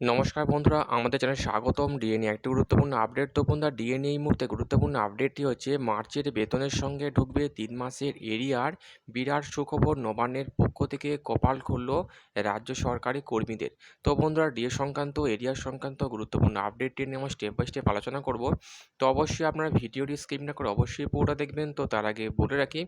নমস্কার বন্ধুরা, আমাদের চ্যানেলে স্বাগতম। ডিএনএ একটি গুরুত্বপূর্ণ আপডেট তো বন্ধুরা। ডিএনএ এই মুহূর্তে গুরুত্বপূর্ণ আপডেটটি হচ্ছে, মার্চের বেতনের সঙ্গে ঢুকবে তিন মাসের এরিয়ার বিরাট সুখবর নবান্নের পক্ষ থেকে কপাল খুলল রাজ্য সরকারি কর্মীদের। তো বন্ধুরা ডিএ সংক্রান্ত, এরিয়া সংক্রান্ত গুরুত্বপূর্ণ আপডেটটি নিয়ে আমরা স্টেপ বাই স্টেপ আলোচনা করব। তো অবশ্যই আপনারা ভিডিওটি স্কিপ না করে অবশ্যই পুরোটা দেখবেন। তো তার আগে বলে রাখি,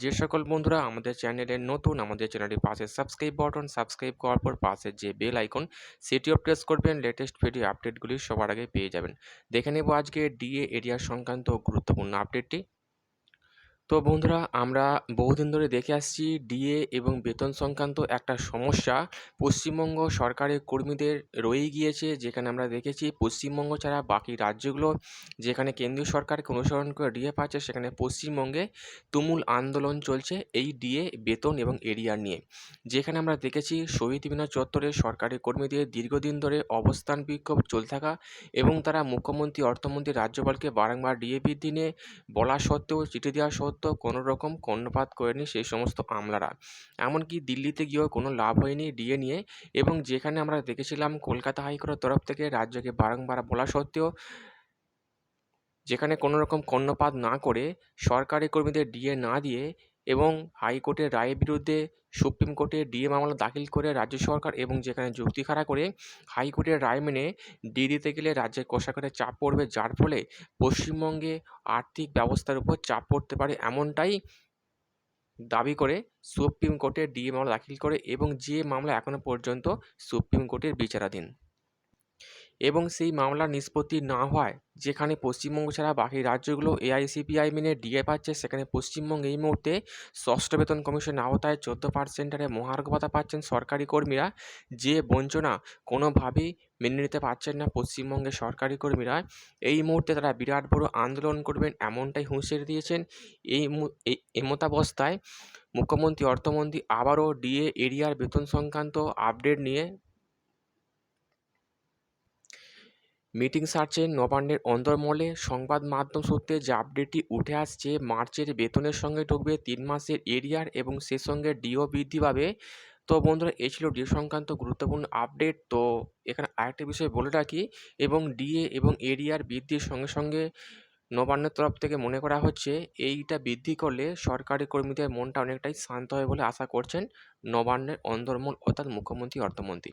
যে সকল বন্ধুরা আমাদের চ্যানেলের নতুন, আমাদের চ্যানেলটির পাশে সাবস্ক্রাইব বাটন সাবস্ক্রাইব করার পর পাশে যে বেল আইকন সেটিও প্রেস করবেন লেটেস্ট ভিডিও আপডেটগুলি সবার আগে পেয়ে যাবেন। দেখে নেব আজকে ডিএ এরিয়া সংক্রান্ত গুরুত্বপূর্ণ আপডেটটি তো বন্ধুরা, আমরা বহুদিন ধরে দেখে আসছি ডিএ এবং বেতন সংক্রান্ত একটা সমস্যা। পশ্চিমবঙ্গ সরকারি কর্মীদের রয়ে গিয়েছে, যেখানে আমরা দেখেছি পশ্চিমবঙ্গ ছাড়া বাকি রাজ্যগুলো, যেখানে কেন্দ্রীয় সরকারকে অনুসরণ করে ডিএ পাচ্ছে, সেখানে পশ্চিমবঙ্গে তুমুল আন্দোলন চলছে এই ডিএ, বেতন এবং এরিয়া নিয়ে। যেখানে আমরা দেখেছি শহীদ মিনার চত্বরে সরকারি কর্মীদের দীর্ঘদিন ধরে অবস্থান বিক্ষোভ চলতে থাকা এবং তারা মুখ্যমন্ত্রী, অর্থমন্ত্রী, রাজ্যপালকে বারংবার ডিএ বৃদ্ধি নিয়ে বলা সত্ত্বেও চিঠি দেওয়া সত্ত্বেও কোনো রকম কর্ণপাত করেনি সেই সমস্ত আমলারা। এমনকি দিল্লিতে গিয়েও কোনো লাভ হয়নি ডিএ নিয়ে এবং যেখানে আমরা দেখেছিলাম কলকাতা হাইকোর্টের তরফ থেকে রাজ্যকে বারংবার বলা সত্ত্বেও যেখানে কোনো রকম কর্ণপাত না করে সরকারি কর্মীদের ডিএ না দিয়ে এবং হাইকোর্টের রায়ের বিরুদ্ধে সুপ্রিম কোর্টে ডিএ মামলা দাখিল করে রাজ্য সরকার এবং যেখানে যুক্তি খাড়া করে হাইকোর্টের রায় মেনে ডি দিতে গেলে রাজ্যের কোষাগারে চাপ পড়বে, যার ফলে পশ্চিমবঙ্গে আর্থিক ব্যবস্থার উপর চাপ পড়তে পারে এমনটাই দাবি করে সুপ্রিম কোর্টে ডিএ মামলা দাখিল করে এবং যে মামলা এখনও পর্যন্ত সুপ্রিম কোর্টের বিচারাধীন। এবং সেই মামলার নিষ্পত্তি না হওয়ায় যেখানে পশ্চিমবঙ্গ ছাড়া বাকি রাজ্যগুলো এআইসিপিআই মেনে ডিএ পাচ্ছে, সেখানে পশ্চিমবঙ্গ এই মুহূর্তে ষষ্ঠ বেতন কমিশন আওতায় চোদ্দ পার্সেন্টারে মহার্ঘ ভাতা পাচ্ছেন সরকারি কর্মীরা, যে বঞ্চনা কোনোভাবেই মেনে নিতে পারছেন না পশ্চিমবঙ্গের সরকারি কর্মীরা। এই মুহূর্তে তারা বিরাট বড় আন্দোলন করবেন, এমনটাই হুঁশিয়ারি দিয়েছেন এই এমতাবস্থায় মুখ্যমন্ত্রী অর্থমন্ত্রী আবারও ডিএ এরিয়ার বেতন সংক্রান্ত আপডেট নিয়ে মিটিং সার্চে নবান্নের অন্দরমহলে সংবাদ মাধ্যম সূত্রে যে আপডেটটি উঠে আসছে, মার্চের বেতনের সঙ্গে ঢুকবে তিন মাসের এরিয়ার এবং সে সঙ্গে ডিও বৃদ্ধি পাবে। তো বন্ধুরা এই ছিল ডিও সংক্রান্ত গুরুত্বপূর্ণ আপডেট। তো এখানে আরেকটা বিষয় বলে রাখি, এবং ডিএ এবং এরিয়ার বৃদ্ধির সঙ্গে সঙ্গে নবান্নের তরফ থেকে মনে করা হচ্ছে, এইটা বৃদ্ধি করলে সরকারি কর্মীদের মনটা অনেকটাই শান্ত হবে বলে আশা করছেন নবান্নের অন্দরমহল অর্থাৎ মুখ্যমন্ত্রী, অর্থমন্ত্রী।